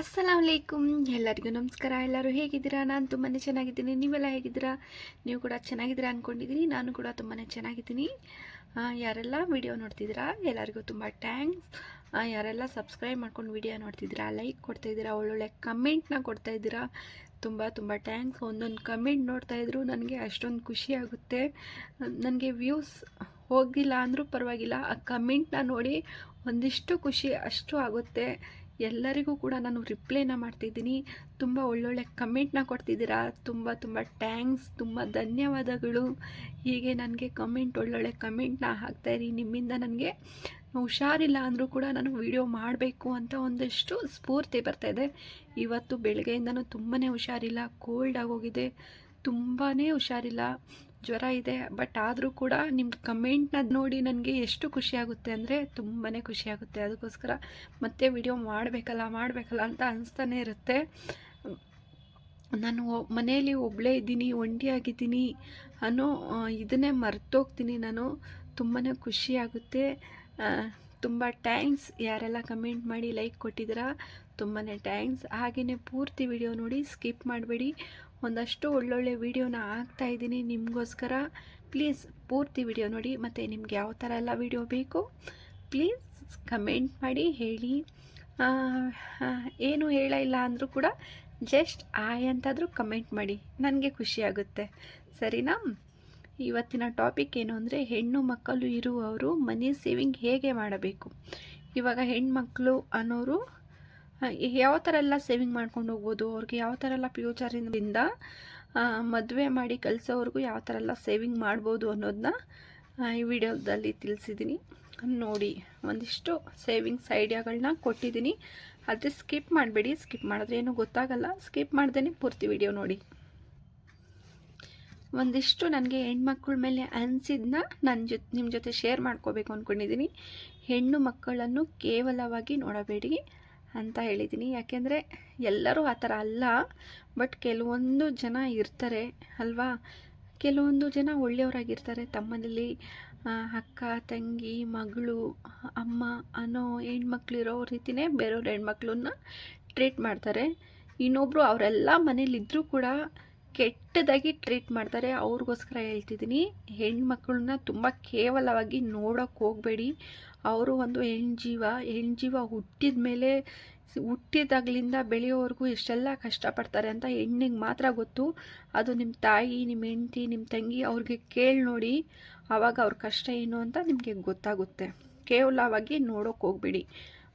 ಅಸ್ಸಲಾಮಲೈಕುಮ್ ಎಲ್ಲರಿಗೂ ನಮಸ್ಕಾರ. ಎಲ್ಲರೂ ಹೇಗಿದ್ದೀರಾ? ನಾನು ತುಂಬಾ ಚೆನ್ನಾಗಿದ್ದೀನಿ. ನೀವೆಲ್ಲ ಹೇಗಿದ್ದೀರಾ? ನೀವು ಕೂಡ ಚೆನ್ನಾಗಿದ್ದೀರಾ ಅಂದ್ಕೊಂಡಿದ್ದೀನಿ ನಾನು ಕೂಡ ತುಂಬಾ ಚೆನ್ನಾಗಿದ್ದೀನಿ. ಯಾರೆಲ್ಲ ವಿಡಿಯೋ ನೋಡ್ತಿದ್ದೀರಾ? ಎಲ್ಲರಿಗೂ ತುಂಬ ಟ್ಯಾಂಕ್ಸ್ ಯಾರೆಲ್ಲ ಸಬ್ಸ್ಕ್ರೈಬ್ ಮಾಡ್ಕೊಂಡು ವಿಡಿಯೋ ನೋಡ್ತಿದ್ದೀರಾ? ಲೈಕ್ ಕೊಡ್ತಾಯಿದ್ದೀರಾ ಒಳ್ಳೊಳ್ಳೆ ಕಮೆಂಟ್ನ ಕೊಡ್ತಾಯಿದ್ದೀರಾ ತುಂಬ ತುಂಬ ಟ್ಯಾಂಕ್ಸ್ ಒಂದೊಂದು ಕಮೆಂಟ್ ನೋಡ್ತಾ ಇದ್ರು ನನಗೆ ಅಷ್ಟೊಂದು ಖುಷಿ ಆಗುತ್ತೆ. ನನಗೆ ವ್ಯೂಸ್ ಹೋಗಿಲ್ಲ ಅಂದರೂ ಪರವಾಗಿಲ್ಲ. ಆ ಕಮೆಂಟ್ನ ನೋಡಿ ಒಂದಿಷ್ಟು ಖುಷಿ ಅಷ್ಟು ಆಗುತ್ತೆ. ಎಲ್ಲರಿಗೂ ಕೂಡ ನಾನು ರಿಪ್ಲೈನ ಮಾಡ್ತಿದ್ದೀನಿ. ತುಂಬ ಒಳ್ಳೊಳ್ಳೆ ಕಮೆಂಟ್ನ ಕೊಡ್ತಿದ್ದೀರಾ. ತುಂಬ ತುಂಬ ಟ್ಯಾಂಕ್ಸ್ ತುಂಬ ಧನ್ಯವಾದಗಳು. ಹೀಗೆ ನನಗೆ ಕಮೆಂಟ್ ಒಳ್ಳೊಳ್ಳೆ ಕಮೆಂಟ್ನ ಹಾಕ್ತಾಯಿರಿ ನಿಮ್ಮಿಂದ ನನಗೆ ಹುಷಾರಿಲ್ಲ ಅಂದರೂ ಕೂಡ ನಾನು ವಿಡಿಯೋ ಮಾಡಬೇಕು ಅಂತ ಒಂದಷ್ಟು ಸ್ಫೂರ್ತಿ ಬರ್ತಾಯಿದೆ ಇವತ್ತು ಬೆಳಗ್ಗೆಯಿಂದನೂ ತುಂಬಾ ಹುಷಾರಿಲ್ಲ ಕೋಲ್ಡ್ ಆಗೋಗಿದೆ. ತುಂಬಾ ಹುಷಾರಿಲ್ಲ. ಜ್ವರ ಇದೆ ಬಟ್ ಆದರೂ ಕೂಡ ನಿಮ್ಮ ಕಮೆಂಟ್ನ ನೋಡಿ ನನಗೆ ಎಷ್ಟು ಖುಷಿಯಾಗುತ್ತೆ ಅಂದರೆ ತುಂಬಾ ಖುಷಿಯಾಗುತ್ತೆ ಅದಕ್ಕೋಸ್ಕರ ಮತ್ತೆ ವಿಡಿಯೋ ಮಾಡಬೇಕಲ್ಲ ಮಾಡಬೇಕಲ್ಲ ಅಂತ ಅನಿಸ್ತಾನೆ ಇರುತ್ತೆ. ನಾನು ಮನೆಯಲ್ಲಿ ಒಬ್ಬಳೇ ಇದ್ದೀನಿ, ಒಂಟಿಯಾಗಿದ್ದೀನಿ ಅನ್ನೋ ಇದನ್ನೇ ಮರ್ತೋಗ್ತೀನಿ ನಾನು. ತುಂಬಾ ಖುಷಿಯಾಗುತ್ತೆ ತುಂಬ ಟ್ಯಾಂಕ್ಸ್ ಯಾರೆಲ್ಲ ಕಮೆಂಟ್ ಮಾಡಿ ಲೈಕ್ ಕೊಟ್ಟಿದ್ದೀರಾ ತುಂಬಾ ಟ್ಯಾಂಕ್ಸ್ ಹಾಗೆಯೇ ಪೂರ್ತಿ ವಿಡಿಯೋ ನೋಡಿ ಸ್ಕಿಪ್ ಮಾಡಬೇಡಿ. ಒಂದಷ್ಟು ಒಳ್ಳೊಳ್ಳೆ ವೀಡಿಯೋನ ಹಾಕ್ತಾ ಇದ್ದೀನಿ ನಿಮಗೋಸ್ಕರ. ಪ್ಲೀಸ್ ಪೂರ್ತಿ ವಿಡಿಯೋ ನೋಡಿ, ಮತ್ತು ನಿಮ್ಗೆ ಯಾವ ಥರ ಎಲ್ಲ ವಿಡಿಯೋ ಬೇಕು, ಪ್ಲೀಸ್ ಕಮೆಂಟ್ ಮಾಡಿ ಹೇಳಿ. ಏನು ಹೇಳ ಇಲ್ಲ ಅಂದರೂ ಕೂಡ ಜಸ್ಟ್ ಆಯ್ ಅಂತಾದರೂ ಕಮೆಂಟ್ ಮಾಡಿ, ನನಗೆ ಖುಷಿಯಾಗುತ್ತೆ ಸರಿನಾ? ಇವತ್ತಿನ ಟಾಪಿಕ್ ಏನು ಅಂದರೆ ಹೆಣ್ಣು ಮಕ್ಕಳು ಇರುವವರು ಮನಿ ಸೇವಿಂಗ್ ಹೇಗೆ ಮಾಡಬೇಕು? ಇವಾಗ ಹೆಣ್ಮಕ್ಳು ಅನ್ನೋರು ಯಾವ ಥರ ಎಲ್ಲ ಸೇವಿಂಗ್ ಮಾಡ್ಕೊಂಡು ಹೋಗ್ಬೋದು, ಅವ್ರಿಗೆ ಯಾವ ಥರ ಎಲ್ಲ ಫ್ಯೂಚರಿಂದ ಮದುವೆ ಮಾಡಿ ಕಲಿಸೋವ್ರಿಗೂ ಯಾವ ಥರ ಎಲ್ಲ ಸೇವಿಂಗ್ ಮಾಡ್ಬೋದು ಅನ್ನೋದನ್ನ ಈ ವಿಡಿಯೋದಲ್ಲಿ ತಿಳಿಸಿದ್ದೀನಿ ನೋಡಿ, ಒಂದಿಷ್ಟು ಸೇವಿಂಗ್ಸ್ ಐಡಿಯಾಗಳನ್ನ ಕೊಟ್ಟಿದ್ದೀನಿ ಅದೇ ಸ್ಕಿಪ್ ಮಾಡಬೇಡಿ ಸ್ಕಿಪ್ ಮಾಡಿದ್ರೆ ಏನೂ ಗೊತ್ತಾಗಲ್ಲ. ಸ್ಕಿಪ್ ಮಾಡ್ದೇ ಪೂರ್ತಿ ವಿಡಿಯೋ ನೋಡಿ. ಒಂದಿಷ್ಟು ನನಗೆ ಹೆಣ್ಮಕ್ಳ ಮೇಲೆ ಅನಿಸಿದ್ನ ನನ್ನ ಜೊತೆ ನಿಮ್ಮ ಜೊತೆ ಶೇರ್ ಮಾಡ್ಕೋಬೇಕು ಅಂದ್ಕೊಂಡಿದ್ದೀನಿ ಹೆಣ್ಣು ಮಕ್ಕಳನ್ನು ಕೇವಲವಾಗಿ ನೋಡಬೇಡಿ. ಅಂತ ಹೇಳಿದ್ದೀನಿ. ಯಾಕೆಂದರೆ ಎಲ್ಲರೂ ಆ ಥರ ಅಲ್ಲ. ಬಟ್ ಕೆಲವೊಂದು ಜನ ಇರ್ತಾರೆ ಅಲ್ವಾ? ಕೆಲವೊಂದು ಜನ ಒಳ್ಳೆಯವರಾಗಿರ್ತಾರೆ. ತಮ್ಮನಲ್ಲಿ ಅಕ್ಕ, ತಂಗಿ, ಮಗಳು, ಅಮ್ಮ ಅನ್ನೋ ಹೆಣ್ಮಕ್ಳಿರೋ ರೀತಿಯೇ ಬೇರೆಯವ್ರ ಹೆಣ್ಮಕ್ಳನ್ನ ಟ್ರೀಟ್ ಮಾಡ್ತಾರೆ. ಇನ್ನೊಬ್ಬರು ಅವರೆಲ್ಲ ಮನೇಲಿದ್ದರೂ ಕೂಡ ಕೆಟ್ಟದಾಗಿ ಟ್ರೀಟ್ ಮಾಡ್ತಾರೆ. ಅವ್ರಿಗೋಸ್ಕರ ಹೇಳ್ತಿದ್ದೀನಿ. ಹೆಣ್ಮಕ್ಳನ್ನ ತುಂಬ ಕೇವಲವಾಗಿ ನೋಡೋಕೆ ಹೋಗಬೇಡಿ. ಅವರು ಒಂದು ಹೆಣ್ಜೀವ ಹೆಣ್ಜೀವ ಹುಟ್ಟಿದ ಮೇಲೆ ಹುಟ್ಟಿದಾಗ್ಲಿಂದ ಬೆಳೆಯೋವರೆಗೂ ಎಷ್ಟೆಲ್ಲ ಕಷ್ಟಪಡ್ತಾರೆ ಅಂತ ಹೆಣ್ಣಿಗೆ ಮಾತ್ರ ಗೊತ್ತು. ಅದು ನಿಮ್ಮ ತಾಯಿ ನಿಮ್ಮ ಹೆಂಡತಿ ನಿಮ್ಮ ತಂಗಿ ಅವ್ರಿಗೆ ಕೇಳಿ ನೋಡಿ ಆವಾಗ ಅವ್ರ ಕಷ್ಟ ಏನು ಅಂತ ನಿಮಗೆ ಗೊತ್ತಾಗುತ್ತೆ. ಕೇವಲವಾಗಿ ನೋಡೋಕೆ ಹೋಗ್ಬೇಡಿ.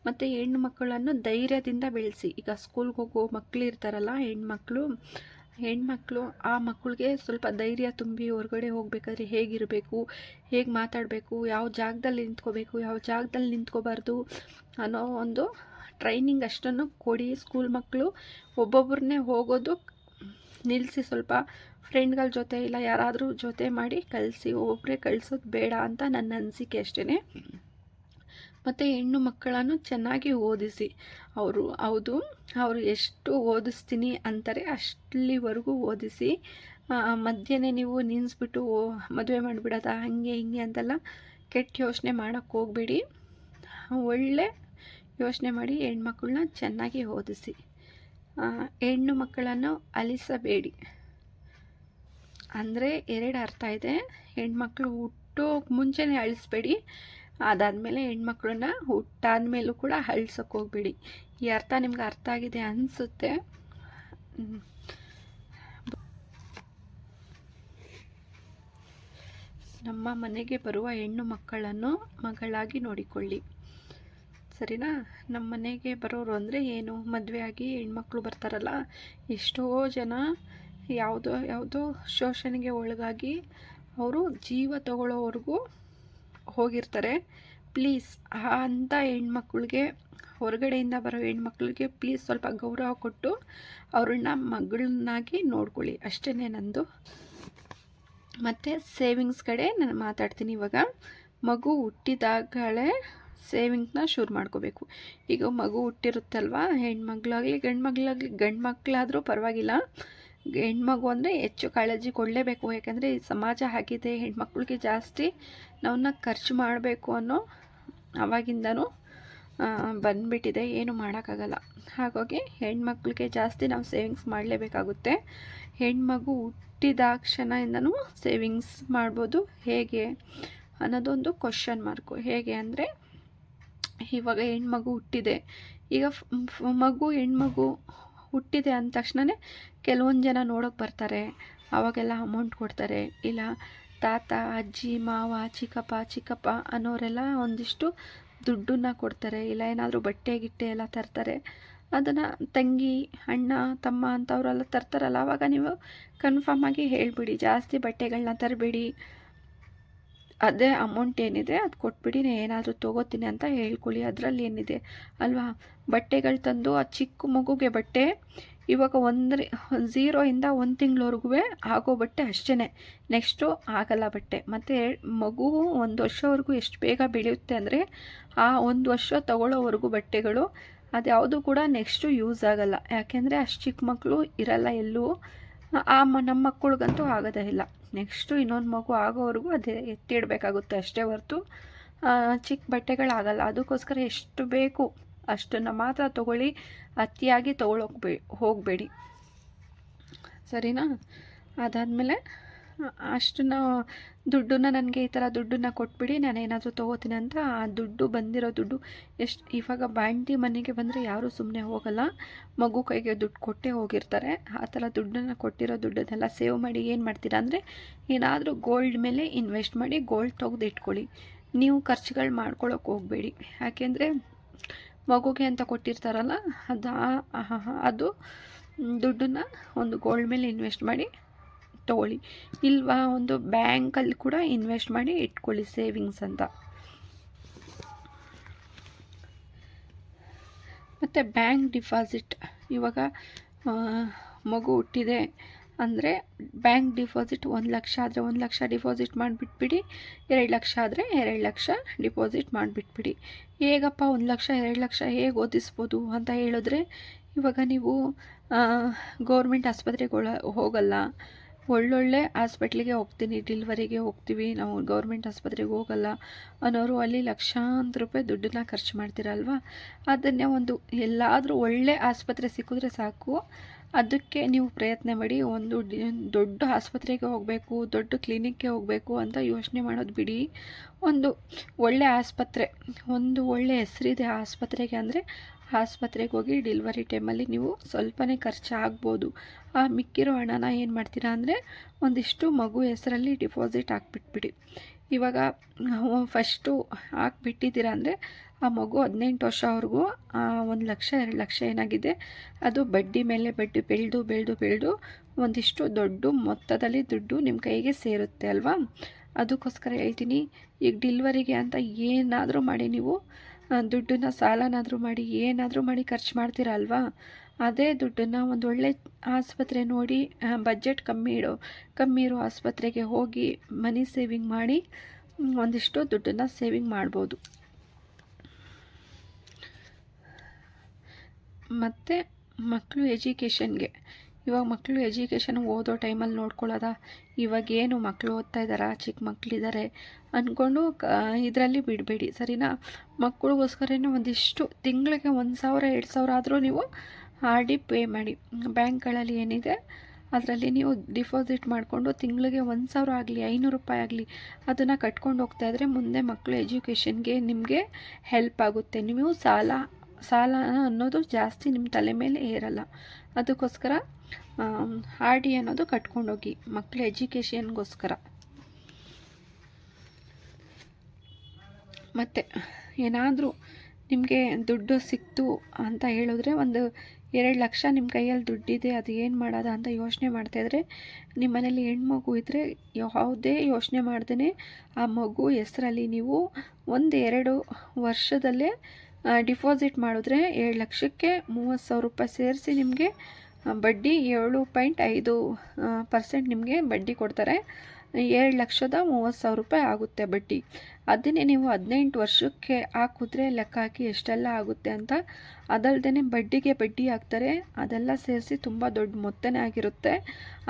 ಮತ್ತು ಹೆಣ್ಣು ಮಕ್ಕಳನ್ನು ಧೈರ್ಯದಿಂದ ಬೆಳೆಸಿ. ಈಗ ಸ್ಕೂಲ್ಗೆ ಹೋಗೋ ಮಕ್ಕಳು ಇರ್ತಾರಲ್ಲ, ಹೆಣ್ಮಕ್ಳು ಹೆಣ್ಮಕ್ಳು ಆ ಮಕ್ಕಳಿಗೆ ಸ್ವಲ್ಪ ಧೈರ್ಯ ತುಂಬಿ ಹೊರಗಡೆ ಹೋಗಬೇಕಾದ್ರೆ ಹೇಗಿರಬೇಕು, ಹೇಗೆ ಮಾತಾಡಬೇಕು, ಯಾವ ಜಾಗದಲ್ಲಿ ನಿಂತ್ಕೋಬೇಕು, ಯಾವ ಜಾಗದಲ್ಲಿ ನಿಂತ್ಕೋಬಾರ್ದು ಅನ್ನೋ ಒಂದು ಟ್ರೈನಿಂಗ್ ಅಷ್ಟನ್ನು ಕೊಡಿ. ಸ್ಕೂಲ್ ಮಕ್ಕಳು ಒಬ್ಬೊಬ್ಬರನ್ನೇ ಹೋಗೋದು ನಿಲ್ಲಿಸಿ ಸ್ವಲ್ಪ ಫ್ರೆಂಡ್ಗಳ ಜೊತೆ ಇಲ್ಲ, ಯಾರಾದರೂ ಜೊತೆ ಮಾಡಿ ಕಳಿಸಿ ಒಬ್ಬರೇ ಕಳಿಸೋದು ಬೇಡ ಅಂತ ನನ್ನ ಅನಿಸಿಕೆ ಅಷ್ಟೇ ಮತ್ತು ಹೆಣ್ಣು ಮಕ್ಕಳನ್ನು ಚೆನ್ನಾಗಿ ಓದಿಸಿ. ಅವರು, ಹೌದು, ಅವರು ಎಷ್ಟು ಓದಿಸ್ತೀನಿ ಅಂತಾರೆ ಅಷ್ಟಲ್ಲಿವರೆಗೂ ಓದಿಸಿ. ಮಧ್ಯಾಹ್ನ ನೀವು ನಿಲ್ಲಿಸ್ಬಿಟ್ಟು ಮದುವೆ ಮಾಡಿಬಿಡೋದ? ಹಾಗೆ, ಹಿಂಗೆ ಅಂತೆಲ್ಲ ಕೆಟ್ಟ ಯೋಚನೆ ಮಾಡೋಕ್ಕೆ ಹೋಗಬೇಡಿ. ಒಳ್ಳೆ ಯೋಚನೆ ಮಾಡಿ ಹೆಣ್ಮಕ್ಳನ್ನ ಚೆನ್ನಾಗಿ ಓದಿಸಿ. ಹೆಣ್ಣು ಮಕ್ಕಳನ್ನು ಅಲಿಸಬೇಡಿ. ಅಂದರೆ ಎರಡು ಅರ್ಥ ಇದೆ. ಹೆಣ್ಮಕ್ಳು ಹುಟ್ಟೋಕೆ ಮುಂಚೆನೇ ಅಳಿಸ್ಬೇಡಿ. ಅದಾದಮೇಲೆ ಹೆಣ್ಮಕ್ಳನ್ನ ಹುಟ್ಟಾದ್ಮೇಲೂ ಕೂಡ ಅಳ್ಸೋಕೆ ಹೋಗ್ಬೇಡಿ. ಈ ಅರ್ಥ ನಿಮ್ಗೆ ಅರ್ಥ ಆಗಿದೆ ಅನಿಸುತ್ತೆ? ನಮ್ಮ ಮನೆಗೆ ಬರುವ ಹೆಣ್ಣು ಮಕ್ಕಳನ್ನು ಮಗಳಾಗಿ ನೋಡಿಕೊಳ್ಳಿ. ಸರಿನಾ? ನಮ್ಮ ಮನೆಗೆ ಬರೋರು ಅಂದರೆ ಏನು? ಮದುವೆ ಆಗಿ ಹೆಣ್ಮಕ್ಳು ಬರ್ತಾರಲ್ಲ, ಎಷ್ಟೋ ಜನ ಯಾವುದೋ ಯಾವುದೋ ಶೋಷಣೆಗೆ ಒಳಗಾಗಿ ಅವರು ಜೀವ ತಗೊಳ್ಳೋವರೆಗೂ ಹೋಗಿರ್ತಾರೆ. ಪ್ಲೀಸ್ ಅಂಥ ಹೆಣ್ಮಕ್ಳಿಗೆ, ಹೊರಗಡೆಯಿಂದ ಬರೋ ಹೆಣ್ಮಕ್ಳಿಗೆ ಪ್ಲೀಸ್ ಸ್ವಲ್ಪ ಗೌರವ ಕೊಟ್ಟು ಅವ್ರನ್ನ ಮಗಳನ್ನಾಗಿ ನೋಡ್ಕೊಳ್ಳಿ. ಅಷ್ಟೇ ನಂದು. ಮತ್ತು ಸೇವಿಂಗ್ಸ್ ಕಡೆ ನಾನು ಮಾತಾಡ್ತೀನಿ ಇವಾಗ. ಮಗು ಹುಟ್ಟಿದಾಗಲೇ ಸೇವಿಂಗ್ನ ಶುರು ಮಾಡ್ಕೋಬೇಕು. ಈಗ ಮಗು ಹುಟ್ಟಿರುತ್ತಲ್ವ? ಹೆಣ್ಮಗ್ಳಾಗಲಿ ಗಂಡು ಮಗಳಾಗಲಿ ಗಂಡು ಮಕ್ಕಳಾದರೂ ಪರವಾಗಿಲ್ಲ. ಹೆಣ್ಮಗು ಅಂದರೆ ಹೆಚ್ಚು ಕಾಳಜಿ ಕೊಡಲೇಬೇಕು. ಯಾಕಂದರೆ ಈ ಸಮಾಜ ಆಗಿದೆ, ಹೆಣ್ಮಕ್ಳಿಗೆ ಜಾಸ್ತಿ ನಾವನ್ನ ಖರ್ಚು ಮಾಡಬೇಕು ಅನ್ನೋ ಅವಾಗಿಂದನೂ ಬಂದುಬಿಟ್ಟಿದೆ. ಏನು ಮಾಡೋಕ್ಕಾಗಲ್ಲ. ಹಾಗಾಗಿ ಹೆಣ್ಮಕ್ಳಿಗೆ ಜಾಸ್ತಿ ನಾವು ಸೇವಿಂಗ್ಸ್ ಮಾಡಲೇಬೇಕಾಗುತ್ತೆ. ಹೆಣ್ಮಗು ಹುಟ್ಟಿದಾಕ್ಷಣದಿಂದನೂ ಸೇವಿಂಗ್ಸ್ ಮಾಡ್ಬೋದು. ಹೇಗೆ ಅನ್ನೋದೊಂದು ಕ್ವಶನ್ ಮಾರ್ಕು ಹೇಗೆ ಅಂದರೆ, ಇವಾಗ ಹೆಣ್ಮಗು ಹುಟ್ಟಿದೆ. ಈಗ ಮಗು, ಹೆಣ್ಮಗು ಹುಟ್ಟಿದೆ ಅಂದ ತಕ್ಷಣವೇ ಕೆಲವೊಂದು ಜನ ನೋಡೋಕ್ಕೆ ಬರ್ತಾರೆ. ಅವಾಗೆಲ್ಲ ಅಮೌಂಟ್ ಕೊಡ್ತಾರೆ. ಇಲ್ಲ, ತಾತ, ಅಜ್ಜಿ, ಮಾವ, ಚಿಕ್ಕಪ್ಪ ಚಿಕ್ಕಪ್ಪ ಅನ್ನೋರೆಲ್ಲ ಒಂದಿಷ್ಟು ದುಡ್ಡನ್ನ ಕೊಡ್ತಾರೆ. ಇಲ್ಲ, ಏನಾದರೂ ಬಟ್ಟೆ, ಗಿಟ್ಟೆ ಎಲ್ಲ ತರ್ತಾರೆ. ಅದನ್ನು ತಂಗಿ, ಅಣ್ಣ, ತಮ್ಮ ಅಂಥವರೆಲ್ಲ ತರ್ತಾರಲ್ಲ ಆವಾಗ ನೀವು ಕನ್ಫರ್ಮ್ ಆಗಿ ಹೇಳಿಬಿಡಿ. ಜಾಸ್ತಿ ಬಟ್ಟೆಗಳನ್ನ ತರಬೇಡಿ. ಅದೇ ಅಮೌಂಟ್ ಏನಿದೆ ಅದು ಕೊಟ್ಬಿಡಿ ಏನಾದರೂ ತೊಗೋತೀನಿ ಅಂತ ಹೇಳ್ಕೊಳ್ಳಿ, ಅದರಲ್ಲಿ ಏನಿದೆ ಅಲ್ವಾ? ಬಟ್ಟೆಗಳು ತಂದು ಆ ಚಿಕ್ಕ ಮಗುಗೆ ಬಟ್ಟೆ, ಇವಾಗ ಒಂದ್ರ ಝೀರೋಯಿಂದ ಒಂದು ತಿಂಗಳವರೆಗೂ ಆಗೋ ಬಟ್ಟೆ ಅಷ್ಟೇ ನೆಕ್ಸ್ಟು ಆಗಲ್ಲ ಬಟ್ಟೆ. ಮತ್ತು ಮಗು ಒಂದು ವರ್ಷವರೆಗೂ ಎಷ್ಟು ಬೇಗ ಬೆಳೆಯುತ್ತೆ ಅಂದರೆ ಆ ಒಂದು ವರ್ಷ ತಗೊಳ್ಳೋವರೆಗೂ ಬಟ್ಟೆಗಳು ಅದ್ಯಾವುದು ಕೂಡ ನೆಕ್ಸ್ಟು ಯೂಸ್ ಆಗಲ್ಲ. ಯಾಕೆಂದರೆ ಅಷ್ಟು ಚಿಕ್ಕ ಮಕ್ಕಳು ಇರಲ್ಲ ಎಲ್ಲೂ. ಆ ನಮ್ಮ ಮಕ್ಕಳಿಗಂತೂ ಆಗೋದೇ ಇಲ್ಲ. ನೆಕ್ಸ್ಟು ಇನ್ನೊಂದು ಮಗು ಆಗೋವರೆಗೂ ಅದೇ ಎತ್ತಿಡಬೇಕಾಗುತ್ತೆ ಅಷ್ಟೇ ಹೊರತು ಚಿಕ್ಕ ಬಟ್ಟೆಗಳಾಗಲ್ಲ. ಅದಕ್ಕೋಸ್ಕರ ಎಷ್ಟು ಬೇಕು ಅಷ್ಟನ್ನು ಮಾತ್ರ ತೊಗೊಳ್ಳಿ, ಅತಿಯಾಗಿ ತೊಗೊಳೋಗ್ಬೇ ಹೋಗಬೇಡಿ. ಸರಿನಾ? ಅದಾದಮೇಲೆ ಅಷ್ಟನ್ನು ದುಡ್ಡನ್ನ ನನಗೆ ಈ ಥರ ದುಡ್ಡನ್ನ ಕೊಟ್ಬಿಡಿ ನಾನು ಏನಾದರೂ ತೊಗೋತೀನಿ ಅಂತ ಆ ದುಡ್ಡು ಬಂದಿರೋ ದುಡ್ಡು ಎಷ್ಟು, ಇವಾಗ ಬಾಂಟಿ ಮನೆಗೆ ಬಂದರೆ ಯಾರೂ ಸುಮ್ಮನೆ ಹೋಗಲ್ಲ. ಮಗು ಕೈಗೆ ದುಡ್ಡು ಕೊಟ್ಟೇ ಹೋಗಿರ್ತಾರೆ. ಆ ಥರ ದುಡ್ಡನ್ನು ಕೊಟ್ಟಿರೋ ದುಡ್ಡನ್ನೆಲ್ಲ ಸೇವ್ ಮಾಡಿ ಏನು ಮಾಡ್ತೀರಾ ಅಂದರೆ ಏನಾದರೂ ಗೋಲ್ಡ್ ಮೇಲೆ ಇನ್ವೆಸ್ಟ್ ಮಾಡಿ ಗೋಲ್ಡ್ ತೆಗೆದು ಇಟ್ಕೊಳ್ಳಿ. ನೀವು ಖರ್ಚುಗಳು ಮಾಡ್ಕೊಳ್ಳೋಕೆ ಹೋಗಬೇಡಿ. ಯಾಕೆಂದರೆ ಮಗುಗೆ ಅಂತ ಕೊಟ್ಟಿರ್ತಾರಲ್ಲ, ಅದು ಅದು ದುಡ್ಡನ್ನು ಒಂದು ಗೋಲ್ಡ್ ಮೇಲೆ ಇನ್ವೆಸ್ಟ್ ಮಾಡಿ ತೊಗೊಳ್ಳಿ. ಇಲ್ವಾ ಒಂದು ಬ್ಯಾಂಕಲ್ಲಿ ಕೂಡ ಇನ್ವೆಸ್ಟ್ ಮಾಡಿ ಇಟ್ಕೊಳ್ಳಿ ಸೇವಿಂಗ್ಸ್ ಅಂತ. ಮತ್ತು ಬ್ಯಾಂಕ್ ಡಿಪಾಸಿಟ್. ಇವಾಗ ಮಗು ಹುಟ್ಟಿದೆ ಅಂದರೆ ಬ್ಯಾಂಕ್ ಡಿಪಾಸಿಟ್ ಒಂದು ಲಕ್ಷ ಆದರೆ ಒಂದು ಲಕ್ಷ ಡಿಪಾಸಿಟ್ ಮಾಡಿಬಿಟ್ಬಿಡಿ, ಎರಡು ಲಕ್ಷ ಆದರೆ ಎರಡು ಲಕ್ಷ ಡಿಪಾಸಿಟ್ ಮಾಡಿಬಿಟ್ಬಿಡಿ. ಹೇಗಪ್ಪ ಒಂದು ಲಕ್ಷ, ಎರಡು ಲಕ್ಷ ಹೇಗೆ ಓದಿಸ್ಬೋದು ಅಂತ ಹೇಳಿದ್ರೆ, ಇವಾಗ ನೀವು ಗೌರ್ಮೆಂಟ್ ಆಸ್ಪತ್ರೆಗೆ ಹೋಗಲ್ಲ. ಒಳ್ಳೊಳ್ಳೆ ಹಾಸ್ಪಿಟ್ಲಿಗೆ ಹೋಗ್ತೀನಿ ಡಿಲ್ವರಿಗೆ ಹೋಗ್ತೀವಿ, ನಾವು ಗೌರ್ಮೆಂಟ್ ಆಸ್ಪತ್ರೆಗೆ ಹೋಗಲ್ಲ ಅನ್ನೋರು ಅಲ್ಲಿ ಲಕ್ಷಾಂತರ ರೂಪಾಯಿ ದುಡ್ಡನ್ನ ಖರ್ಚು ಮಾಡ್ತೀರಲ್ವ? ಅದನ್ನೇ ಒಂದು ಎಲ್ಲಾದರೂ ಒಳ್ಳೆ ಆಸ್ಪತ್ರೆ ಸಿಕ್ಕಿದ್ರೆ ಸಾಕು. ಅದಕ್ಕೆ ನೀವು ಪ್ರಯತ್ನ ಮಾಡಿ, ಒಂದು ದೊಡ್ಡ ಆಸ್ಪತ್ರೆಗೆ ಹೋಗಬೇಕು, ದೊಡ್ಡ ಕ್ಲಿನಿಕ್ಗೆ ಹೋಗಬೇಕು ಅಂತ ಯೋಚನೆ ಮಾಡೋದು ಬಿಡಿ. ಒಂದು ಒಳ್ಳೆ ಆಸ್ಪತ್ರೆ, ಒಂದು ಒಳ್ಳೆ ಹೆಸರಿದೆ ಆಸ್ಪತ್ರೆಗೆ ಅಂದರೆ ಆಸ್ಪತ್ರೆಗೆ ಹೋಗಿ ಡಿಲ್ವರಿ ಟೈಮಲ್ಲಿ ನೀವು ಸ್ವಲ್ಪನೇ ಖರ್ಚಾಗ್ಬೋದು. ಆ ಮಿಕ್ಕಿರೋ ಹಣನ ಏನು ಮಾಡ್ತೀರಾ ಅಂದರೆ ಒಂದಿಷ್ಟು ಮಗು ಹೆಸರಲ್ಲಿ ಡಿಪಾಸಿಟ್ ಹಾಕ್ಬಿಟ್ಬಿಡಿ. ಇವಾಗ ಫಸ್ಟು ಹಾಕ್ಬಿಟ್ಟಿದ್ದೀರಾ ಅಂದರೆ ಆ ಮಗು ಹದಿನೆಂಟು ವರ್ಷವರೆಗೂ ಒಂದು ಲಕ್ಷ, ಎರಡು ಲಕ್ಷ ಏನಾಗಿದೆ, ಅದು ಬಡ್ಡಿ ಮೇಲೆ ಬಡ್ಡಿ ಬೆಳೆದು ಬೆಳೆದು ಬೆಳೆದು ಒಂದಿಷ್ಟು ದೊಡ್ಡ ಮೊತ್ತದಲ್ಲಿ ದುಡ್ಡು ನಿಮ್ಮ ಕೈಗೆ ಸೇರುತ್ತೆ ಅಲ್ವಾ? ಅದಕ್ಕೋಸ್ಕರ ಹೇಳ್ತೀನಿ, ಈಗ ಡಿಲ್ವರಿಗೆ ಅಂತ ಏನಾದರೂ ಮಾಡಿ ನೀವು ದುಡ್ಡನ್ನ ಸಾಲನಾದರೂ ಮಾಡಿ, ಏನಾದರೂ ಮಾಡಿ ಖರ್ಚು ಮಾಡ್ತೀರ ಅಲ್ವಾ ಅದೇ ದುಡ್ಡನ್ನು ಒಂದು ಒಳ್ಳೆ ಆಸ್ಪತ್ರೆ ನೋಡಿ ಬಜೆಟ್ ಕಮ್ಮಿ ಇಡೋ. ಕಮ್ಮಿ ಇರೋ ಆಸ್ಪತ್ರೆಗೆ ಹೋಗಿ ಮನಿ ಸೇವಿಂಗ್ ಮಾಡಿ ಒಂದಿಷ್ಟು ದುಡ್ಡನ್ನು ಸೇವಿಂಗ್ ಮಾಡ್ಬೋದು. ಮತ್ತು ಮಕ್ಕಳು ಎಜುಕೇಷನ್ಗೆ ಇವಾಗ ಮಕ್ಕಳು ಎಜುಕೇಷನ್ ಓದೋ ಟೈಮಲ್ಲಿ ನೋಡ್ಕೊಳ್ಳೋದ? ಇವಾಗ ಏನು ಮಕ್ಕಳು ಓದ್ತಾ ಇದ್ದಾರಾ? ಚಿಕ್ಕ ಮಕ್ಕಳಿದ್ದಾರೆ ಅಂದ್ಕೊಂಡು ಕ, ಇದರಲ್ಲಿ ಬಿಡಬೇಡಿ, ಸರಿನಾ? ಮಕ್ಕಳಿಗೋಸ್ಕರನೇ ಒಂದಿಷ್ಟು ತಿಂಗಳಿಗೆ ಒಂದು ಸಾವಿರ, ಎರಡು ಸಾವಿರ ಆದರೂ ನೀವು ಆರ್ ಡಿ ಪೇ ಮಾಡಿ. ಬ್ಯಾಂಕ್ಗಳಲ್ಲಿ ಏನಿದೆ, ಅದರಲ್ಲಿ ನೀವು ಡಿಪಾಸಿಟ್ ಮಾಡಿಕೊಂಡು ತಿಂಗಳಿಗೆ ಒಂದು ಸಾವಿರ ಆಗಲಿ, ಐನೂರು ರೂಪಾಯಿ ಆಗಲಿ, ಅದನ್ನು ಕಟ್ಕೊಂಡು ಹೋಗ್ತಾ ಇದ್ದರೆ ಮುಂದೆ ಮಕ್ಕಳು ಎಜುಕೇಷನ್ಗೆ ನಿಮಗೆ ಹೆಲ್ಪ್ ಆಗುತ್ತೆ. ನೀವು ಸಾಲ ಸಾಲ ಅನ್ನೋದು ಜಾಸ್ತಿ ನಿಮ್ಮ ತಲೆ ಮೇಲೆ ಏರಲ್ಲ. ಅದಕ್ಕೋಸ್ಕರ ಆರ್ ಡಿ ಅನ್ನೋದು ಕಟ್ಕೊಂಡೋಗಿ ಮಕ್ಕಳ ಎಜುಕೇಷನ್ಗೋಸ್ಕರ. ಮತ್ತು, ಏನಾದರೂ ನಿಮಗೆ ದುಡ್ಡು ಸಿಕ್ತು ಅಂತ ಹೇಳಿದ್ರೆ ಒಂದು ಎರಡು ಲಕ್ಷ ನಿಮ್ಮ ಕೈಯಲ್ಲಿ ದುಡ್ಡಿದೆ, ಅದು ಏನು ಮಾಡೋದ ಅಂತ ಯೋಚನೆ ಮಾಡ್ತಾಯಿದ್ರೆ ನಿಮ್ಮ ಮನೇಲಿ ಹೆಣ್ಮಗು ಇದ್ದರೆ ಯಾವುದೇ ಯೋಚನೆ ಮಾಡ್ದೇ ಆ ಮಗು ಹೆಸರಲ್ಲಿ ನೀವು ಒಂದು ಎರಡು ವರ್ಷದಲ್ಲೇ ಡಿಪಾಸಿಟ್ ಮಾಡಿದ್ರೆ ಏಳು ಲಕ್ಷಕ್ಕೆ ಮೂವತ್ತು ಸಾವಿರ ರೂಪಾಯಿ ಸೇರಿಸಿ ನಿಮಗೆ ಬಡ್ಡಿ ಏಳು ಪಾಯಿಂಟ್ ಐದು ಪರ್ಸೆಂಟ್ ನಿಮಗೆ ಬಡ್ಡಿ ಕೊಡ್ತಾರೆ. ಏಳು ಲಕ್ಷದ ಮೂವತ್ತು ಸಾವಿರ ರೂಪಾಯಿ ಆಗುತ್ತೆ ಬಡ್ಡಿ. ಅದನ್ನೇ ನೀವು ಹದಿನೆಂಟು ವರ್ಷಕ್ಕೆ ಹಾಕಿದ್ರೆ ಲೆಕ್ಕ ಹಾಕಿ ಎಷ್ಟೆಲ್ಲ ಆಗುತ್ತೆ ಅಂತ. ಅದಲ್ಲದೆ ಬಡ್ಡಿಗೆ ಬಡ್ಡಿ ಹಾಕ್ತಾರೆ. ಅದೆಲ್ಲ ಸೇರಿಸಿ ತುಂಬ ದೊಡ್ಡ ಮೊತ್ತನೇ ಆಗಿರುತ್ತೆ.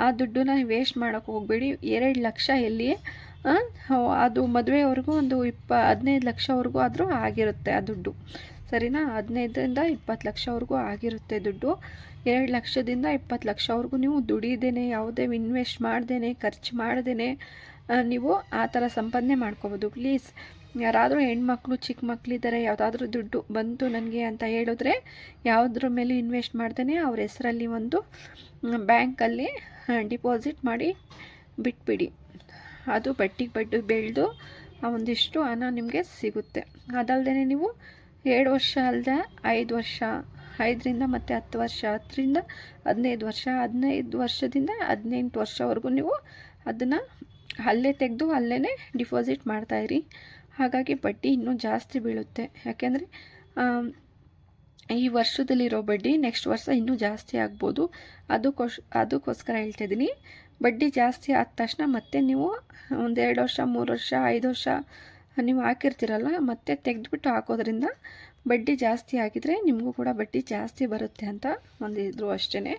ಆ ದುಡ್ಡನ್ನ ವೇಸ್ಟ್ ಮಾಡೋಕ್ಕೆ ಹೋಗಬೇಡಿ. ಎರಡು ಲಕ್ಷ ಎಲ್ಲಿ ಅದು ಮದುವೆವರೆಗೂ ಒಂದು ಇಪ್ಪ, ಹದಿನೈದು ಲಕ್ಷವರೆಗೂ ಆದರೂ ಆಗಿರುತ್ತೆ ಆ ದುಡ್ಡು. ಸರಿನಾ? ಹದಿನೈದರಿಂದ ಇಪ್ಪತ್ತು ಲಕ್ಷವರೆಗೂ ಆಗಿರುತ್ತೆ ದುಡ್ಡು. ಎರಡು ಲಕ್ಷದಿಂದ ಇಪ್ಪತ್ತು ಲಕ್ಷವರೆಗೂ ನೀವು ದುಡಿದೇನೆ, ಯಾವುದೇ ಇನ್ವೆಸ್ಟ್ ಮಾಡ್ದೇನೆ, ಖರ್ಚು ಮಾಡ್ದೇನೆ ನೀವು ಆ ಥರ ಸಂಪಾದನೆ ಮಾಡ್ಕೋಬೋದು. ಪ್ಲೀಸ್, ಯಾರಾದರೂ ಹೆಣ್ಮಕ್ಳು, ಚಿಕ್ಕ ಮಕ್ಕಳಿದ್ದಾರೆ ಯಾವುದಾದ್ರೂ ದುಡ್ಡು ಬಂತು ನನಗೆ ಅಂತ ಹೇಳಿದ್ರೆ ಯಾವುದ್ರ ಮೇಲೆ ಇನ್ವೆಸ್ಟ್ ಮಾಡ್ದೇನೆ, ಅವ್ರ ಹೆಸರಲ್ಲಿ ಒಂದು ಬ್ಯಾಂಕಲ್ಲಿ ಡಿಪಾಸಿಟ್ ಮಾಡಿ ಬಿಟ್ಬಿಡಿ. ಅದು ಬಟ್ಟಿಗೆ ಬಡ್ಡು ಬೆಳೆದು ಒಂದಿಷ್ಟು ಹಣ ನಿಮಗೆ ಸಿಗುತ್ತೆ. ಅದಲ್ಲದೆ ನೀವು ಎರಡು ವರ್ಷ ಅಲ್ಲದೆ ಐದು ವರ್ಷ, ಐದರಿಂದ ಮತ್ತು ಹತ್ತು ವರ್ಷ, ಹತ್ತರಿಂದ ಹದಿನೈದು ವರ್ಷ, ಹದಿನೈದು ವರ್ಷದಿಂದ ಹದಿನೆಂಟು ವರ್ಷವರೆಗೂ ನೀವು ಅದನ್ನು ಅಲ್ಲೇ ತೆಗೆದು ಅಲ್ಲೇ ಡಿಪಾಸಿಟ್ ಮಾಡ್ತಾಯಿರಿ ಹಾಗಾಗಿ ಬಡ್ಡಿ ಇನ್ನೂ ಜಾಸ್ತಿ ಬೀಳುತ್ತೆ. ಯಾಕೆಂದರೆ ಈ ವರ್ಷದಲ್ಲಿರೋ ಬಡ್ಡಿ ನೆಕ್ಸ್ಟ್ ವರ್ಷ ಇನ್ನೂ ಜಾಸ್ತಿ ಆಗ್ಬೋದು. ಅದಕ್ಕೋಸ್ ಅದಕ್ಕೋಸ್ಕರ ಹೇಳ್ತಾ ಇದ್ದೀನಿ. ಬಡ್ಡಿ ಜಾಸ್ತಿ ಆದ ತಕ್ಷಣ ಮತ್ತೆ ನೀವು ಒಂದೆರಡು ವರ್ಷ, ಮೂರು ವರ್ಷ, ಐದು ವರ್ಷ ನೀವು ಹಾಕಿರ್ತೀರಲ್ಲ, ಮತ್ತೆ ತೆಗೆದುಬಿಟ್ಟು ಹಾಕೋದ್ರಿಂದ ಬಡ್ಡಿ ಜಾಸ್ತಿ ಆಗಿದರೆ ನಿಮಗೂ ಕೂಡ ಬಡ್ಡಿ ಜಾಸ್ತಿ ಬರುತ್ತೆ ಅಂತ ಒಂದಿದ್ರು ಅಷ್ಟೇ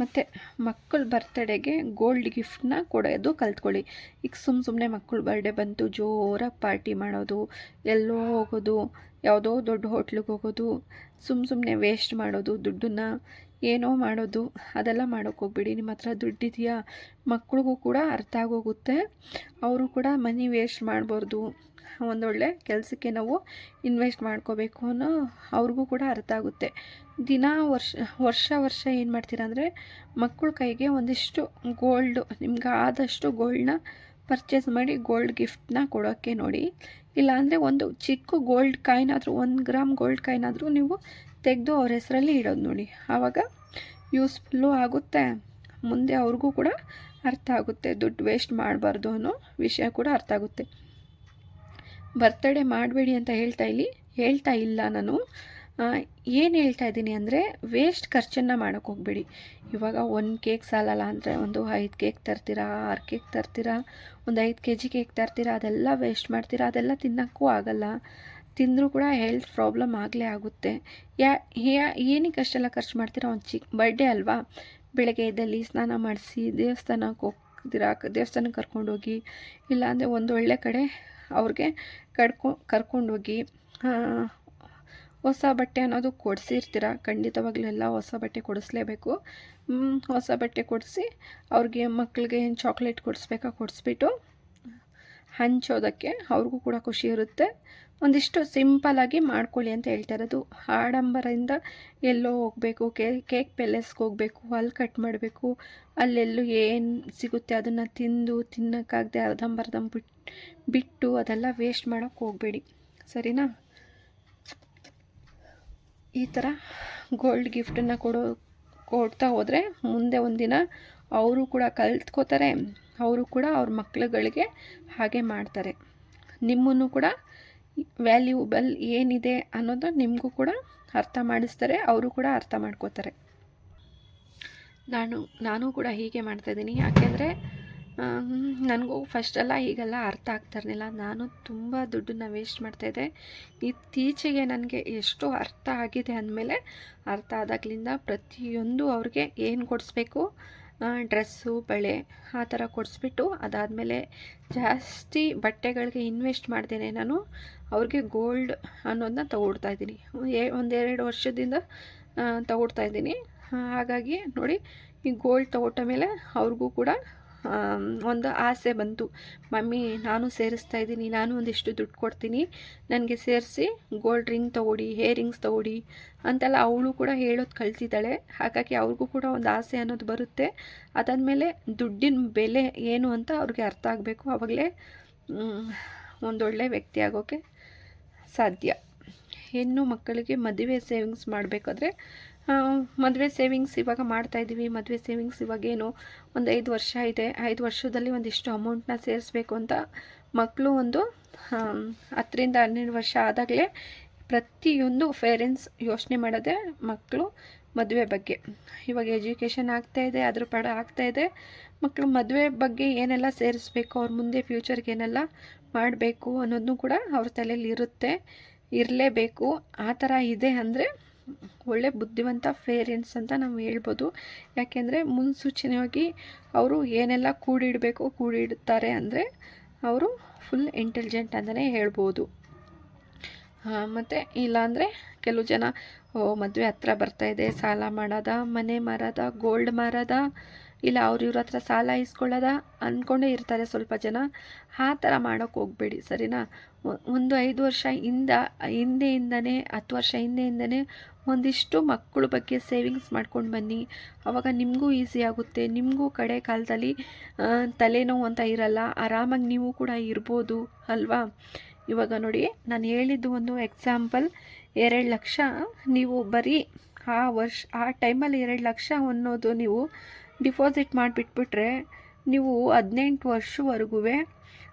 ಮತ್ತು ಮಕ್ಕಳ ಬರ್ತಡೆಗೆ ಗೋಲ್ಡ್ ಗಿಫ್ಟನ್ನ ಕೊಡೋದು ಕಲ್ತ್ಕೊಳ್ಳಿ. ಈಗ ಸುಮ್ಮ ಸುಮ್ಮನೆ ಮಕ್ಕಳ ಬರ್ಡೇ ಬಂತು, ಜೋರಾಗಿ ಪಾರ್ಟಿ ಮಾಡೋದು, ಎಲ್ಲೋ ಹೋಗೋದು, ಯಾವುದೋ ದೊಡ್ಡ ಹೋಟ್ಲಿಗೆ ಹೋಗೋದು ಸುಮ್ಮ ಸುಮ್ಮನೆ ವೇಸ್ಟ್ ಮಾಡೋದು, ದುಡ್ಡನ್ನ ಏನೋ ಮಾಡೋದು, ಅದೆಲ್ಲ ಮಾಡೋಕ್ಕೆ ಹೋಗ್ಬೇಡಿ. ನಿಮ್ಮ ಹತ್ರ ದುಡ್ಡಿದೆಯಾ ಮಕ್ಳಿಗೂ ಕೂಡ ಅರ್ಥ ಆಗೋಗುತ್ತೆ. ಅವರು ಕೂಡ ಮನಿ ವೇಸ್ಟ್ ಮಾಡಬಾರ್ದು. ಒಂದೊಳ್ಳೆ ಕೆಲಸಕ್ಕೆ ನಾವು ಇನ್ವೆಸ್ಟ್ ಮಾಡ್ಕೋಬೇಕು ಅನ್ನೋ ಅವ್ರಿಗೂ ಕೂಡ ಅರ್ಥ ಆಗುತ್ತೆ. ದಿನ ವರ್ಷ ವರ್ಷ ವರ್ಷ ಏನು ಮಾಡ್ತೀರಾ ಅಂದರೆ ಮಕ್ಕಳ ಕೈಗೆ ಒಂದಿಷ್ಟು ಗೋಲ್ಡು ನಿಮ್ಗೆ ಆದಷ್ಟು ಗೋಲ್ಡ್ನ ಪರ್ಚೇಸ್ ಮಾಡಿ ಗೋಲ್ಡ್ ಗಿಫ್ಟನ್ನ ಕೊಡೋಕ್ಕೆ ನೋಡಿ. ಇಲ್ಲಾಂದರೆ ಒಂದು ಚಿಕ್ಕ ಗೋಲ್ಡ್ ಕಾಯಿನಾದರೂ ಒಂದು ಗ್ರಾಮ್ ಗೋಲ್ಡ್ ಕಾಯಿನಾದರೂ ನೀವು ತೆಗೆದು ಅವ್ರ ಹೆಸರಲ್ಲಿ ಇಡೋದು ನೋಡಿ. ಆವಾಗ ಯೂಸ್ಫುಲ್ಲು ಆಗುತ್ತೆ. ಮುಂದೆ ಅವ್ರಿಗೂ ಕೂಡ ಅರ್ಥ ಆಗುತ್ತೆ. ದುಡ್ಡು ವೇಸ್ಟ್ ಮಾಡಬಾರ್ದು ಅನ್ನೋ ವಿಷಯ ಕೂಡ ಅರ್ಥ ಆಗುತ್ತೆ. ಬರ್ತಡೇ ಮಾಡಬೇಡಿ ಅಂತ ಹೇಳ್ತಾ ಇಲ್ಲಿ, ಹೇಳ್ತಾ ಇಲ್ಲ ನಾನು. ಏನು ಹೇಳ್ತಾ ಇದ್ದೀನಿ ಅಂದರೆ ವೇಸ್ಟ್ ಖರ್ಚನ್ನು ಮಾಡೋಕ್ಕೆ ಹೋಗಬೇಡಿ. ಇವಾಗ ಒಂದು ಕೇಕ್ ಸಾಲಲ್ಲ ಅಂದರೆ ಒಂದು ಐದು ಕೇಕ್ ತರ್ತೀರಾ, ಆರು ಕೇಕ್ ತರ್ತೀರಾ, ಒಂದು ಐದು ಕೆ ಜಿ ಕೇಕ್ ತರ್ತೀರಾ, ಅದೆಲ್ಲ ವೇಸ್ಟ್ ಮಾಡ್ತೀರಾ, ಅದೆಲ್ಲ ತಿನ್ನೋಕ್ಕೂ ಆಗಲ್ಲ. ತಿಂದರೂ ಕೂಡ ಹೆಲ್ತ್ ಪ್ರಾಬ್ಲಮ್ ಆಗಲೇ ಆಗುತ್ತೆ. ಯಾ ಹೇ ಏನಕ್ಕೆ ಅಷ್ಟೆಲ್ಲ ಖರ್ಚು ಮಾಡ್ತೀರಾ? ಒಂದು ಚಿಕ್ಕ ಬರ್ಡೇ ಅಲ್ವಾ? ಬೆಳಗ್ಗೆ ಎದ್ದಲ್ಲಿ ಸ್ನಾನ ಮಾಡಿಸಿ ದೇವಸ್ಥಾನಕ್ಕೆ ಹೋಗ್ತೀರಾ? ದೇವಸ್ಥಾನಕ್ಕೆ ಕರ್ಕೊಂಡೋಗಿ, ಇಲ್ಲಾಂದರೆ ಒಂದು ಒಳ್ಳೆ ಕಡೆ ಅವ್ರಿಗೆ ಕಡ್ಕೊ, ಕರ್ಕೊಂಡೋಗಿ ಹೊಸ ಬಟ್ಟೆ ಅನ್ನೋದು ಕೊಡಿಸಿರ್ತೀರ? ಖಂಡಿತವಾಗ್ಲೂ ಎಲ್ಲ ಹೊಸ ಬಟ್ಟೆ ಕೊಡಿಸ್ಲೇಬೇಕು. ಹೊಸ ಬಟ್ಟೆ ಕೊಡಿಸಿ ಅವ್ರಿಗೆ ಮಕ್ಕಳಿಗೆ ಏನು ಚಾಕ್ಲೇಟ್ ಕೊಡಿಸ್ಬೇಕಾ ಕೊಡಿಸ್ಬಿಟ್ಟು ಹಂಚೋದಕ್ಕೆ ಅವ್ರಿಗೂ ಕೂಡ ಖುಷಿ ಇರುತ್ತೆ. ಒಂದಿಷ್ಟು ಸಿಂಪಲಾಗಿ ಮಾಡ್ಕೊಳ್ಳಿ ಅಂತ ಹೇಳ್ತಾ ಇರೋದು. ಆಡಂಬರದಿಂದ ಎಲ್ಲೋ ಹೋಗಬೇಕು ಕೇಕ್ ಪ್ಯಾಲೇಸ್ಗೆ ಹೋಗಬೇಕು ಅಲ್ಲಿ ಕಟ್ ಮಾಡಬೇಕು. ಅಲ್ಲೆಲ್ಲೂ ಏನು ಸಿಗುತ್ತೆ ಅದನ್ನು ತಿಂದು, ತಿನ್ನೋಕ್ಕಾಗದೆ ಅರ್ಧಂಬರ್ಧಂ ಬಿಟ್ಟು ಬಿಟ್ಟು ಅದೆಲ್ಲ ವೇಸ್ಟ್ ಮಾಡೋಕ್ಕೆ ಹೋಗಬೇಡಿ. ಸರಿನಾ? ಈ ಥರ ಗೋಲ್ಡ್ ಗಿಫ್ಟನ್ನು ಕೊಡೋ, ಕೊಡ್ತಾ ಹೋದರೆ ಮುಂದೆ ಒಂದಿನ ಅವರು ಕೂಡ ಕಲ್ತ್ಕೋತಾರೆ. ಅವರು ಕೂಡ ಅವ್ರ ಮಕ್ಳುಗಳಿಗೆ ಹಾಗೆ ಮಾಡ್ತಾರೆ. ನಿಮ್ಮನ್ನು ಕೂಡ ವ್ಯಾಲ್ಯೂಬಲ್ ಏನಿದೆ ಅನ್ನೋದು ನಿಮಗೂ ಕೂಡ ಅರ್ಥ ಮಾಡಿಸ್ತಾರೆ, ಅವರು ಕೂಡ ಅರ್ಥ ಮಾಡ್ಕೋತಾರೆ. ನಾನು ನಾನು ಕೂಡ ಹೀಗೆ ಮಾಡ್ತಾಯಿದ್ದೀನಿ ಯಾಕೆಂದರೆ ನನಗೂ ಫಸ್ಟೆಲ್ಲ ಹೀಗೆಲ್ಲ ಅರ್ಥ ಆಗ್ತಾ ಇರಲಿಲ್ಲ. ನಾನು ತುಂಬ ದುಡ್ಡನ್ನ ವೇಸ್ಟ್ ಮಾಡ್ತಾಯಿದ್ದೆ ಇತ್ತೀಚೆಗೆ ನನಗೆ ಎಷ್ಟು ಅರ್ಥ ಆಗಿದೆ ಅಂದಮೇಲೆ, ಅರ್ಥ ಆದಾಗ್ಲಿಂದ ಪ್ರತಿಯೊಂದು ಅವ್ರಿಗೆ ಏನು ಕೊಡಿಸ್ಬೇಕು ಡ್ರೆಸ್ಸು ಬಳೆ ಆ ಥರ ಕೊಡಿಸ್ಬಿಟ್ಟು ಅದಾದಮೇಲೆ ಜಾಸ್ತಿ ಬಟ್ಟೆಗಳಿಗೆ ಇನ್ವೆಸ್ಟ್ ಮಾಡ್ತೇನೆ ನಾನು. ಅವ್ರಿಗೆ ಗೋಲ್ಡ್ ಅನ್ನೋದನ್ನ ತಗೊಡ್ತಾ ಇದ್ದೀನಿ. ಒಂದೆರಡು ವರ್ಷದಿಂದ ತಗೊಡ್ತಾ ಇದ್ದೀನಿ. ಹಾಗಾಗಿ ನೋಡಿ, ಈ ಗೋಲ್ಡ್ ತಗೊಟ್ಟ ಮೇಲೆ ಅವ್ರಿಗೂ ಕೂಡ ಒಂದು ಆಸೆ ಬಂತು. ಮಮ್ಮಿ, ನಾನು ಸೇರಿಸ್ತಾ ಇದ್ದೀನಿ, ನಾನು ಒಂದಿಷ್ಟು ದುಡ್ಡು ಕೊಡ್ತೀನಿ. ನನಗೆ ಸೇರಿಸಿ ಗೋಲ್ಡ್ ರಿಂಗ್ ತೊಗೊಡಿ ಹೇರಿಂಗ್ಸ್ ತೊಗೊಡಿ ಅಂತೆಲ್ಲ ಅವಳು ಕೂಡ ಹೇಳೋದು ಕಲ್ತಿದ್ದಾಳೆ. ಹಾಗಾಗಿ ಅವ್ರಿಗೂ ಕೂಡ ಒಂದು ಆಸೆ ಅನ್ನೋದು ಬರುತ್ತೆ. ಅದಾದಮೇಲೆ ದುಡ್ಡಿನ ಬೆಲೆ ಏನು ಅಂತ ಅವ್ರಿಗೆ ಅರ್ಥ ಆಗಬೇಕು. ಆವಾಗಲೇ ಒಂದೊಳ್ಳೆ ವ್ಯಕ್ತಿ ಆಗೋಕ್ಕೆ ಸಾಧ್ಯ. ಹೆಣ್ಣು ಮಕ್ಕಳಿಗೆ ಮದುವೆ ಸೇವಿಂಗ್ಸ್ ಮಾಡಬೇಕಾದ್ರೆ ಮದುವೆ ಸೇವಿಂಗ್ಸ್ ಇವಾಗ ಮಾಡ್ತಾಯಿದ್ದೀವಿ ಮದುವೆ ಸೇವಿಂಗ್ಸ್ ಇವಾಗೇನು ಒಂದು ಐದು ವರ್ಷ ಇದೆ. ಐದು ವರ್ಷದಲ್ಲಿ ಒಂದಿಷ್ಟು ಅಮೌಂಟನ್ನ ಸೇರಿಸ್ಬೇಕು ಅಂತ ಮಕ್ಕಳು ಒಂದು ಹತ್ತರಿಂದ ಹನ್ನೆರಡು ವರ್ಷ ಆದಾಗಲೇ ಪ್ರತಿಯೊಂದು ಪೇರೆಂಟ್ಸ್ ಯೋಚನೆ ಮಾಡೋದೇ ಮಕ್ಕಳು ಮದುವೆ ಬಗ್ಗೆ. ಇವಾಗ ಎಜುಕೇಷನ್ ಆಗ್ತಾಯಿದೆ ಅದ್ರ ಪಡ ಆಗ್ತಾಯಿದೆ ಮಕ್ಕಳು ಮದುವೆ ಬಗ್ಗೆ ಏನೆಲ್ಲ ಸೇರಿಸ್ಬೇಕು, ಅವ್ರ ಮುಂದೆ ಫ್ಯೂಚರ್ಗೆ ಏನೆಲ್ಲ ಮಾಡಬೇಕು ಅನ್ನೋದನ್ನು ಕೂಡ ಅವ್ರ ತಲೆಯಲ್ಲಿ ಇರುತ್ತೆ. ಇರಲೇಬೇಕು. ಆ ಥರ ಇದೆ ಅಂದರೆ ಒಳ್ಳೆ ಬುದ್ಧಿವಂತ ಪೇರೆಂಟ್ಸ್ ಅಂತ ನಾವು ಹೇಳ್ಬೋದು. ಯಾಕೆಂದರೆ ಮುನ್ಸೂಚನೆಯಾಗಿ ಅವರು ಏನೆಲ್ಲ ಕೂಡಿಡಬೇಕು, ಕೂಡಿಡ್ತಾರೆ ಅಂದರೆ ಅವರು ಫುಲ್ ಇಂಟೆಲಿಜೆಂಟ್ ಅಂತಲೇ ಹೇಳ್ಬೋದು. ಮತ್ತು ಇಲ್ಲಾಂದರೆ ಕೆಲವು ಜನ, ಓ, ಮದುವೆ ಹತ್ರ ಬರ್ತಾಯಿದೆ ಸಾಲ ಮಾಡೋದ, ಮನೆ ಮಾರದ ಗೋಲ್ಡ್ ಮಾರದ ಇಲ್ಲ, ಅವ್ರು ಇವ್ರ ಹತ್ರ ಸಾಲ ಇಸ್ಕೊಳ್ಳೋದ ಅಂದ್ಕೊಂಡೇ ಇರ್ತಾರೆ ಸ್ವಲ್ಪ ಜನ. ಆ ಥರ ಮಾಡೋಕ್ಕೆ ಹೋಗಬೇಡಿ, ಸರಿನಾ? ಒಂದು ಐದು ವರ್ಷ ಹಿಂದ ಹಿಂದೆಯಿಂದನೇ, ಹತ್ತು ವರ್ಷ ಹಿಂದೆಯಿಂದನೇ ಒಂದಿಷ್ಟು ಮಕ್ಕಳ ಬಗ್ಗೆ ಸೇವಿಂಗ್ಸ್ ಮಾಡ್ಕೊಂಡು ಬನ್ನಿ. ಆವಾಗ ನಿಮಗೂ ಈಸಿ ಆಗುತ್ತೆ. ನಿಮಗೂ ಕಡೆ ಕಾಲದಲ್ಲಿ ತಲೆನೋವು ಅಂತ ಇರಲ್ಲ. ಆರಾಮಾಗಿ ನೀವು ಕೂಡ ಇರ್ಬೋದು, ಅಲ್ವಾ? ಇವಾಗ ನೋಡಿ, ನಾನು ಹೇಳಿದ್ದು ಒಂದು ಎಕ್ಸಾಂಪಲ್. ಎರಡು ಲಕ್ಷ ನೀವು ಬರೀ ಆ ವರ್ಷ, ಆ ಟೈಮಲ್ಲಿ ಎರಡು ಲಕ್ಷ ಅನ್ನೋದು ನೀವು ಡಿಪಾಸಿಟ್ ಮಾಡಿಬಿಟ್ಬಿಟ್ರೆ ನೀವು ಹದಿನೆಂಟು ವರ್ಷವರೆಗೂ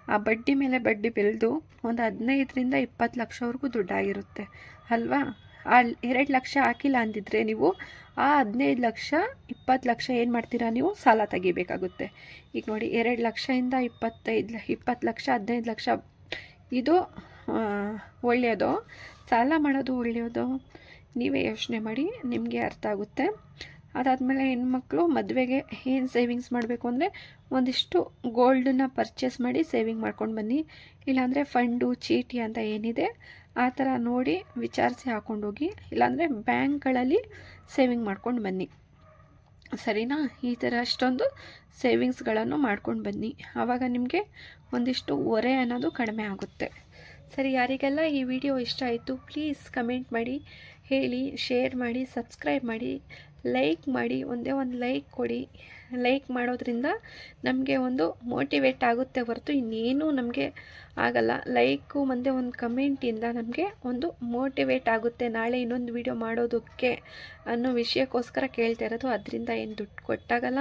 ಆ ಬಡ್ಡಿ ಮೇಲೆ ಬಡ್ಡಿ ಬೆಳೆದು ಒಂದು ಹದಿನೈದರಿಂದ ಇಪ್ಪತ್ತು ಲಕ್ಷವರೆಗೂ ದುಡ್ಡಾಗಿರುತ್ತೆ, ಅಲ್ವಾ? ಆ ಎರಡು ಲಕ್ಷ ಹಾಕಿಲ್ಲ ಅಂದಿದ್ರೆ ನೀವು ಆ ಹದಿನೈದು ಲಕ್ಷ, ಇಪ್ಪತ್ತು ಲಕ್ಷ ಏನು ಮಾಡ್ತೀರಾ ನೀವು? ಸಾಲ ತೆಗಿಬೇಕಾಗುತ್ತೆ. ಈಗ ನೋಡಿ, ಎರಡು ಲಕ್ಷದಿಂದ ಇಪ್ಪತ್ತೈದು, ಇಪ್ಪತ್ತು ಲಕ್ಷ, ಹದಿನೈದು ಲಕ್ಷ, ಇದು ಒಳ್ಳೆಯದು? ಸಾಲ ಮಾಡೋದು ಒಳ್ಳೆಯದು? ನೀವೇ ಯೋಚನೆ ಮಾಡಿ, ನಿಮಗೆ ಅರ್ಥ ಆಗುತ್ತೆ. ಅದಾದಮೇಲೆ ಹೆಣ್ಮಕ್ಳು ಮದುವೆಗೆ ಏನು ಸೇವಿಂಗ್ಸ್ ಮಾಡಬೇಕು ಅಂದರೆ ಒಂದಿಷ್ಟು ಗೋಲ್ಡನ್ನ ಪರ್ಚೇಸ್ ಮಾಡಿ ಸೇವಿಂಗ್ ಮಾಡ್ಕೊಂಡು ಬನ್ನಿ. ಇಲ್ಲಾಂದರೆ ಫಂಡು ಚೀಟಿ ಅಂತ ಏನಿದೆ, ಆ ಥರ ನೋಡಿ ವಿಚಾರಿಸಿ ಹಾಕ್ಕೊಂಡೋಗಿ ಇಲ್ಲಾಂದರೆ ಬ್ಯಾಂಕ್ಗಳಲ್ಲಿ ಸೇವಿಂಗ್ ಮಾಡ್ಕೊಂಡು ಬನ್ನಿ. ಸರಿನಾ? ಈ ಥರ ಅಷ್ಟೊಂದು ಸೇವಿಂಗ್ಸ್ಗಳನ್ನು ಮಾಡ್ಕೊಂಡು ಬನ್ನಿ. ಆವಾಗ ನಿಮಗೆ ಒಂದಿಷ್ಟು ಒರೆ ಅನ್ನೋದು ಕಡಿಮೆ ಆಗುತ್ತೆ. ಸರಿ, ಯಾರಿಗೆಲ್ಲ ಈ ವಿಡಿಯೋ ಇಷ್ಟ ಆಯಿತು ಪ್ಲೀಸ್ ಕಮೆಂಟ್ ಮಾಡಿ, ಹೇಳಿ ಶೇರ್ ಮಾಡಿ ಸಬ್ಸ್ಕ್ರೈಬ್ ಮಾಡಿ. ಲೈಕ್ ಮಾಡಿ, ಒಂದೇ ಒಂದು ಲೈಕ್ ಕೊಡಿ. ಲೈಕ್ ಮಾಡೋದ್ರಿಂದ ನಮಗೆ ಒಂದು ಮೋಟಿವೇಟ್ ಆಗುತ್ತೆ ಹೊರತು ಇನ್ನೇನು ನಮಗೆ ಆಗಲ್ಲ. ಲೈಕು ಮತ್ತು ಒಂದು ಕಮೆಂಟಿಂದ ನಮಗೆ ಒಂದು ಮೋಟಿವೇಟ್ ಆಗುತ್ತೆ. ನಾಳೆ ಇನ್ನೊಂದು ವಿಡಿಯೋ ಮಾಡೋದಕ್ಕೆ ಅನ್ನೋ ವಿಷಯಕ್ಕೋಸ್ಕರ ಕೇಳ್ತಾ ಇರೋದು. ಅದರಿಂದ ಏನು ದುಡ್ಡು ಕೊಟ್ಟಾಗಲ್ಲ,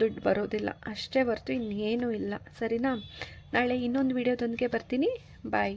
ದುಡ್ಡು ಬರೋದಿಲ್ಲ. ಅಷ್ಟೇ ಹೊರತು ಇನ್ನೇನೂ ಇಲ್ಲ. ಸರಿನಾ? ನಾಳೆ ಇನ್ನೊಂದು ವಿಡಿಯೋದೊಂದಿಗೆ ಬರ್ತೀನಿ. ಬಾಯ್